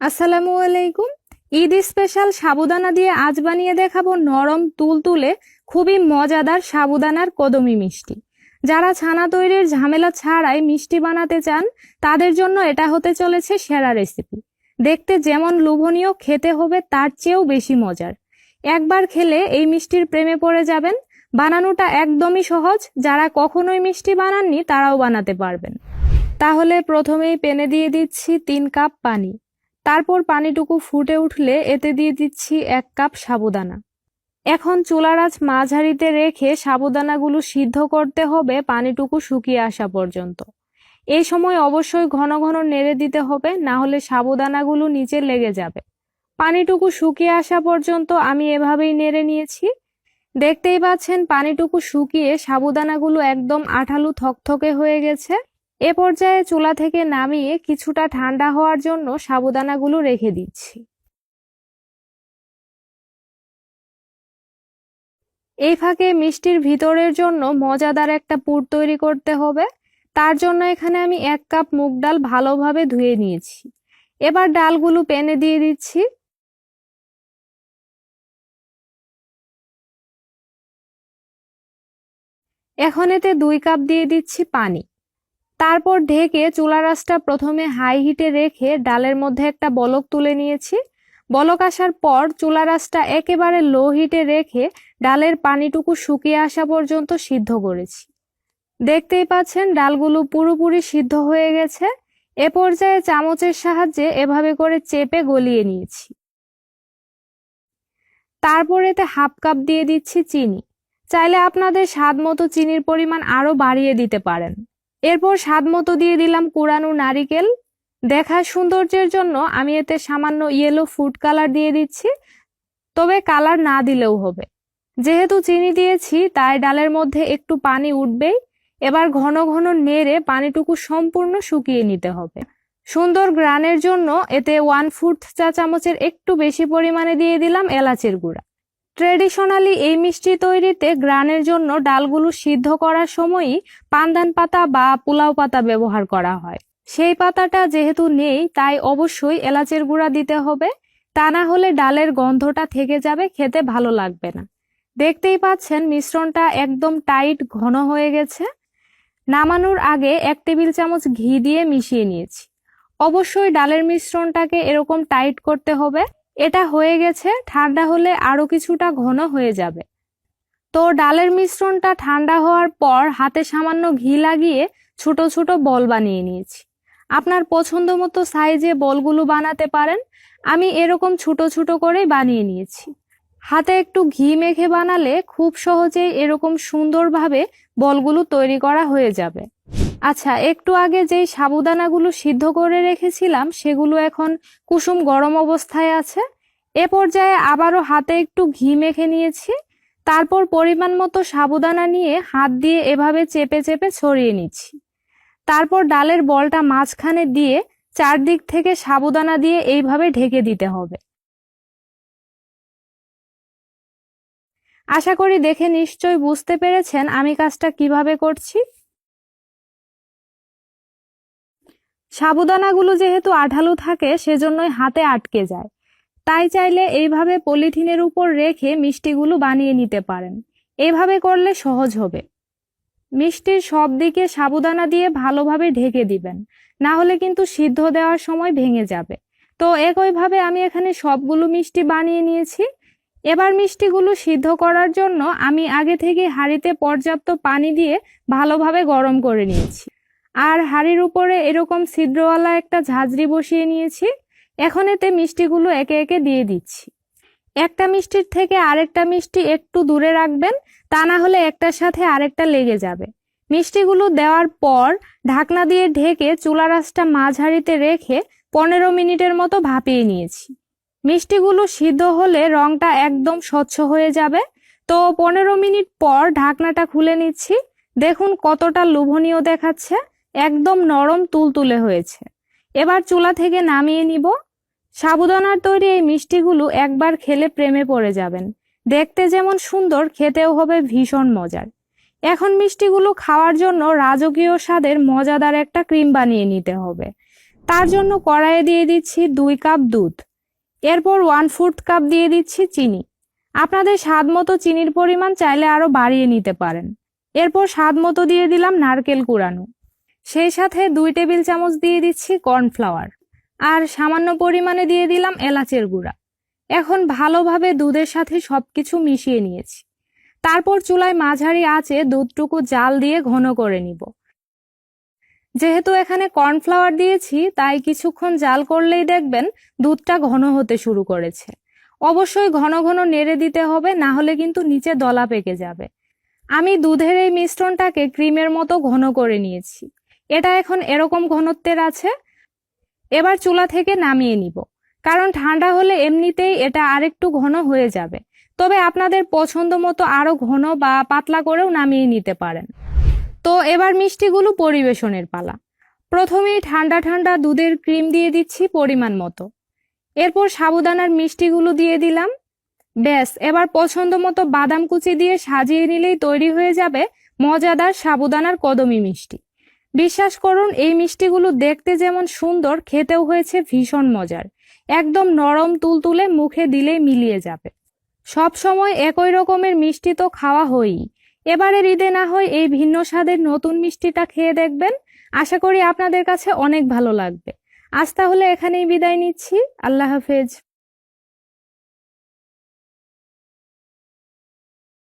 আসসালামু আলাইকুম। ঈদ স্পেশাল সাবুদানা দিয়ে আজ বানিয়ে দেখাবো নরম তুলতুলে, খুবই মজাদার সাবুদানার কদমি মিষ্টি। যারা ছানা তৈরির ঝামেলা ছাড়াই মিষ্টি বানাতে চান, তাদের জন্য এটা হতে চলেছে সেরা রেসিপি। দেখতে যেমন লোভনীয়, খেতে হবে তার চেয়েও বেশি মজার। একবার খেলে এই মিষ্টির প্রেমে পড়ে যাবেন। বানানোটা একদমই সহজ। যারা কখনোই মিষ্টি বানাননি, তারাও বানাতে পারবেন। তাহলে প্রথমেই পেনে দিয়ে দিচ্ছি তিন কাপ পানি। তারপর পানিটুকু ফুটে উঠলে এতে দিয়ে দিচ্ছি এক কাপ সাবুদানা। এখন চুলার মাঝারিতে রেখে সাবুদানাগুলো সিদ্ধ করতে হবে পানিটুকু শুকিয়ে আসা পর্যন্ত। এই সময় অবশ্যই ঘন ঘন নেড়ে দিতে হবে, না হলে সাবুদানাগুলো নিচে লেগে যাবে। পানিটুকু শুকিয়ে আসা পর্যন্ত আমি এভাবেই নেড়ে নিয়েছি। দেখতেই পাচ্ছেন পানিটুকু শুকিয়ে সাবুদানাগুলো একদম আঠালু থকথকে হয়ে গেছে। এ পর্যায়ে চুলা থেকে নামিয়ে কিছুটা ঠান্ডা হওয়ার জন্য সাবুদানাগুলো রেখে দিচ্ছি। এই ফাঁকে মিষ্টির ভিতরের জন্য মজাদার একটা পুর তৈরি করতে হবে। তার জন্য এখানে আমি এক কাপ মুগ ডাল ভালোভাবে ধুয়ে নিয়েছি। এবার ডালগুলো পেনে দিয়ে দিচ্ছি। এখন এতে দুই কাপ দিয়ে দিচ্ছি পানি। তারপর ঢেকে চুলা রাসটা প্রথমে হাই হিটে রেখে ডালের মধ্যে একটা বলক তুলে নিয়েছি। বলক আসার পর চুলা রাসটা একেবারে লো হিটে রেখে ডালের পানিটুকু শুকিয়ে আসা পর্যন্ত সিদ্ধ করেছি। দেখতেই পাচ্ছেন ডালগুলো পুরোপুরি সিদ্ধ হয়ে গেছে। এ পর্যায়ে চামচের সাহায্যে এভাবে করে চেপে গলিয়ে নিয়েছি। তারপর এতে হাফ কাপ দিয়ে দিচ্ছি চিনি। চাইলে আপনাদের স্বাদ মতো চিনির পরিমাণ আরও বাড়িয়ে দিতে পারেন। এরপর স্বাদ মতো দিয়ে দিলাম কুড়ানো নারিকেল। দেখার সৌন্দর্যের জন্য আমি এতে সামান্য ইয়েলো ফুড কালার দিয়ে দিচ্ছি। তবে কালার না দিলেও হবে। যেহেতু চিনি দিয়েছি, তাই ডালের মধ্যে একটু পানি উঠবেই। এবার ঘন ঘন নেড়ে পানিটুকু সম্পূর্ণ শুকিয়ে নিতে হবে। সুন্দর গ্রানের জন্য এতে ওয়ান ফুট চা চামচের একটু বেশি পরিমাণে দিয়ে দিলাম এলাচের গুঁড়া। ট্রেডিশনালি এই মিষ্টি তৈরিতে গ্রানের জন্য ডালগুলো সিদ্ধ করার সময়ই পান্দান পাতা বা পোলাও পাতা ব্যবহার করা হয়। সেই পাতাটা যেহেতু নেই, তাই অবশ্যই এলাচের গুঁড়া দিতে হবে। তা না হলে ডালের গন্ধটা থেকে যাবে, খেতে ভালো লাগবে না। দেখতেই পাচ্ছেন মিশ্রণটা একদম টাইট ঘন হয়ে গেছে। নামানোর আগে এক টেবিল চামচ ঘি দিয়ে মিশিয়ে নিয়েছি। অবশ্যই ডালের মিশ্রণটাকে এরকম টাইট করতে হবে। এটা হয়ে গেছে, ঠান্ডা হলে আরও কিছুটা ঘন হয়ে যাবে। তো ডালের মিশ্রণটা ঠান্ডা হওয়ার পর হাতে সামান্য ঘি লাগিয়ে ছোট ছোট বল বানিয়ে নিয়েছি। আপনার পছন্দ মতো সাইজে বলগুলো বানাতে পারেন। আমি এরকম ছোট ছোট করেই বানিয়ে নিয়েছি। হাতে একটু ঘি মেখে বানালে খুব সহজেই এরকম সুন্দরভাবে বলগুলো তৈরি করা হয়ে যাবে। আচ্ছা একটু আগে যেই সাবুদানাগুলো সিদ্ধ করে রেখেছিলাম, সেগুলো এখন কুসুম গরম অবস্থায় আছে। এ পর্যায়ে আবারও হাতে একটু ঘি মেখে নিয়েছি। তারপর পরিমাণ মতো সাবুদানা নিয়ে হাত দিয়ে এভাবে চেপে চেপে ছড়িয়ে নিচ্ছি। তারপর ডালের বলটা মাঝখানে দিয়ে চারদিক থেকে সাবুদানা দিয়ে এইভাবে ঢেকে দিতে হবে। আশা করি দেখে নিশ্চয়ই বুঝতে পেরেছেন আমি কাজটা কীভাবে করছি। সাবুদানাগুলো যেহেতু আঠালো থাকে, সেজন্যই হাতে আটকে যায়। তাই চাইলে এইভাবে পলিথিনের উপর রেখে মিষ্টিগুলো বানিয়ে নিতে পারেন। এইভাবে করলে সহজ হবে। মিষ্টির সব দিকে সাবুদানা দিয়ে ভালোভাবে ঢেকে দিবেন। না হলে কিন্তু সিদ্ধ দেওয়ার সময় ভেঙে যাবে। তো একইভাবে আমি এখানে সবগুলো মিষ্টি বানিয়ে নিয়েছি। এবার মিষ্টিগুলো সিদ্ধ করার জন্য আমি আগে থেকে হাঁড়িতে পর্যাপ্ত পানি দিয়ে ভালোভাবে গরম করে নিয়েছি। আর হাঁড়ির উপরে এরকম ছিদ্রওয়ালা একটা ঝাঁঝরি বসিয়ে নিয়েছি। এখন এতে মিষ্টিগুলো একে একে দিয়ে দিচ্ছি। একটা মিষ্টির থেকে আরেকটা মিষ্টি একটু দূরে রাখবেন, তা না হলে একটার সাথে আরেকটা লেগে যাবে। মিষ্টিগুলো দেওয়ার পর ঢাকনা দিয়ে ঢেকে চুলা রাসটা মাঝারিতে রেখে পনেরো মিনিটের মতো ভাপিয়ে নিয়েছি। মিষ্টিগুলো সিদ্ধ হলে রংটা একদম স্বচ্ছ হয়ে যাবে। তো পনেরো মিনিট পর ঢাকনাটা খুলে নিচ্ছি। দেখুন কতটা লোভনীয় দেখাচ্ছে। একদম নরম তুলতুলে হয়েছে। এবার চুলা থেকে নামিয়ে নিব। সাবুদানার তৈরি এই মিষ্টিগুলো একবার খেলে প্রেমে পড়ে যাবেন। দেখতে যেমন সুন্দর, খেতেও হবে ভীষণ মজার। এখন মিষ্টিগুলো খাওয়ার জন্য রাজকীয় স্বাদের মজাদার একটা ক্রিম বানিয়ে নিতে হবে। তার জন্য কড়াইয়ে দিয়ে দিচ্ছি দুই কাপ দুধ। এরপর ওয়ান ফোর্থ কাপ দিয়ে দিচ্ছি চিনি। আপনাদের স্বাদ মতো চিনির পরিমাণ চাইলে আরও বাড়িয়ে নিতে পারেন। এরপর স্বাদ মতো দিয়ে দিলাম নারকেল কুড়ানো। সেই সাথে দুই টেবিল চামচ দিয়ে দিচ্ছি কর্নফ্লাওয়ার। আর সামান্য পরিমাণে দিয়ে দিলাম এলাচের গুঁড়া। এখন ভালোভাবে দুধের সাথে সবকিছু মিশিয়ে নিয়েছি। তারপর চুলায় মাঝারি আঁচে দুধটুকু জাল দিয়ে ঘন করে নিব। যেহেতু এখানে কর্নফ্লাওয়ার দিয়েছি, তাই কিছুক্ষণ জাল করলেই দেখবেন দুধটা ঘন হতে শুরু করেছে। অবশ্যই ঘন ঘন নেড়ে দিতে হবে, না হলে কিন্তু নিচে দলা পেকে যাবে। আমি দুধের এই মিশ্রণটাকে ক্রিমের মতো ঘন করে নিয়েছি। এটা এখন এরকম ঘনত্বের আছে। এবার চুলা থেকে নামিয়ে নিব। কারণ ঠান্ডা হলে এমনিতেই এটা আরেকটু ঘন হয়ে যাবে। তবে আপনাদের পছন্দ মতো আরও ঘন বা পাতলা করেও নামিয়ে নিতে পারেন। তো এবার মিষ্টিগুলো পরিবেশনের পালা। প্রথমেই ঠান্ডা ঠান্ডা দুধের ক্রিম দিয়ে দিচ্ছি পরিমাণ মতো। এরপর সাবুদানার মিষ্টিগুলো দিয়ে দিলাম। ব্যাস, এবার পছন্দ মতো বাদাম কুচি দিয়ে সাজিয়ে নিলেই তৈরি হয়ে যাবে মজাদার সাবুদানার কদমি মিষ্টি। বিশ্বাস করুন, এই মিষ্টিগুলো দেখতে যেমন সুন্দর, খেতেও হয়েছে ভীষণ মজার। একদম নরম তুলতুলে মুখে দিলেই মিলিয়ে যাবে। সব সময় একই রকমের মিষ্টি তো খাওয়া হয়ই। এবারের ঈদে না হয় এই ভিন্ন স্বাদের নতুন মিষ্টিটা খেয়ে দেখবেন। আশা করি আপনাদের কাছে অনেক ভালো লাগবে। আজ তাহলে এখানেই বিদায় নিচ্ছি। আল্লাহ হাফেজ।